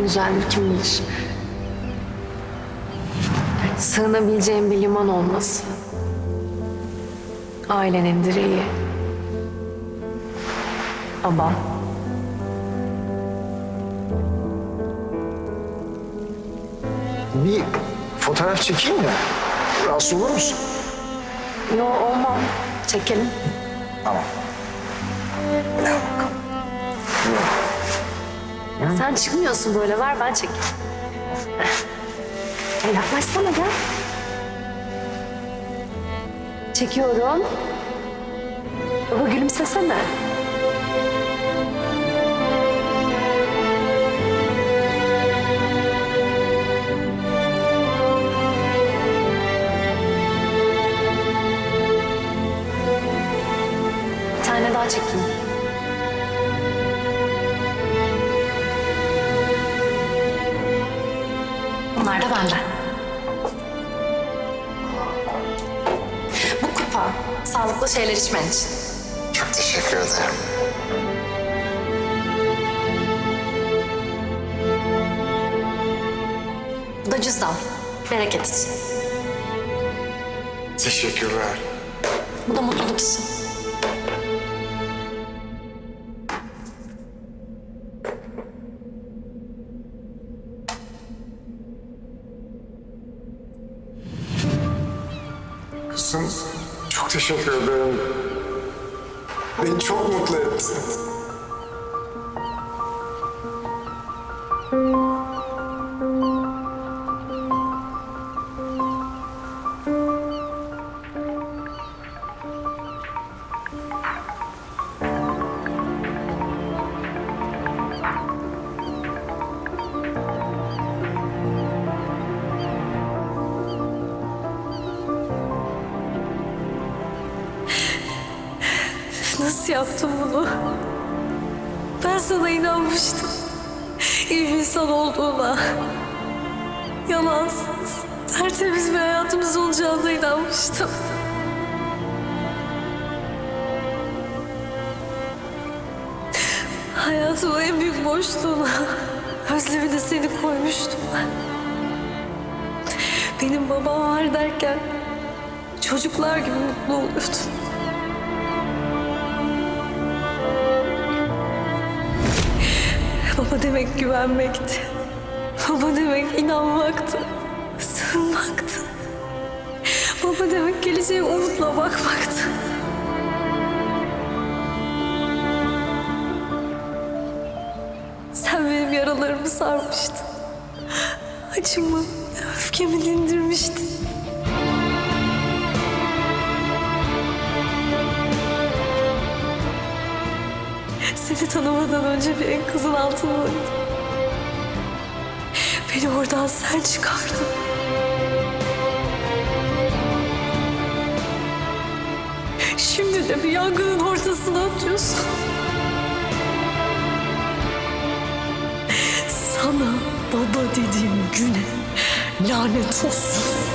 güzeldir kim bilir. Sığınabileceğin bir liman olması. Ailenin direği. Babam. Bir fotoğraf çekeyim mi? Rahatsız olur musun? Yo olmam. Çekelim. Tamam. Sen çıkmıyorsun böyle ver ben çekeyim. Gel yaklaşsana gel. Çekiyorum. Baba gülümsesene. Bir tane daha çekeyim. Da benden. Bu kupa sağlıklı şeyler içmen için. Çok teşekkür ederim. Bu da cüzdan. Bereket için. Teşekkürler. Bu da mutluluk için. Kızım çok teşekkür ederim. Beni çok mutlu ettin. Nasıl yaptım bunu? Ben sana inanmıştım. İyi bir insan olduğuna. Yalansız, tertemiz bir hayatımız olacağına inanmıştım. Hayatımın en büyük boşluğuna, özlemine seni koymuştum ben. Benim babam var derken çocuklar gibi mutlu oluyordum. Baba demek güvenmekti. Baba demek inanmaktı. Sığınmaktı. Baba demek geleceğe umutla bakmaktı. Sen benim yaralarımı sarmıştın. Acımı, öfkemi dindirmiştin. Seni tanımadan önce bir enkazın altındaydım. Beni oradan sen çıkardın. Şimdi de bir yangının ortasına atıyorsun. Sana baba dediğim güne lanet olsun.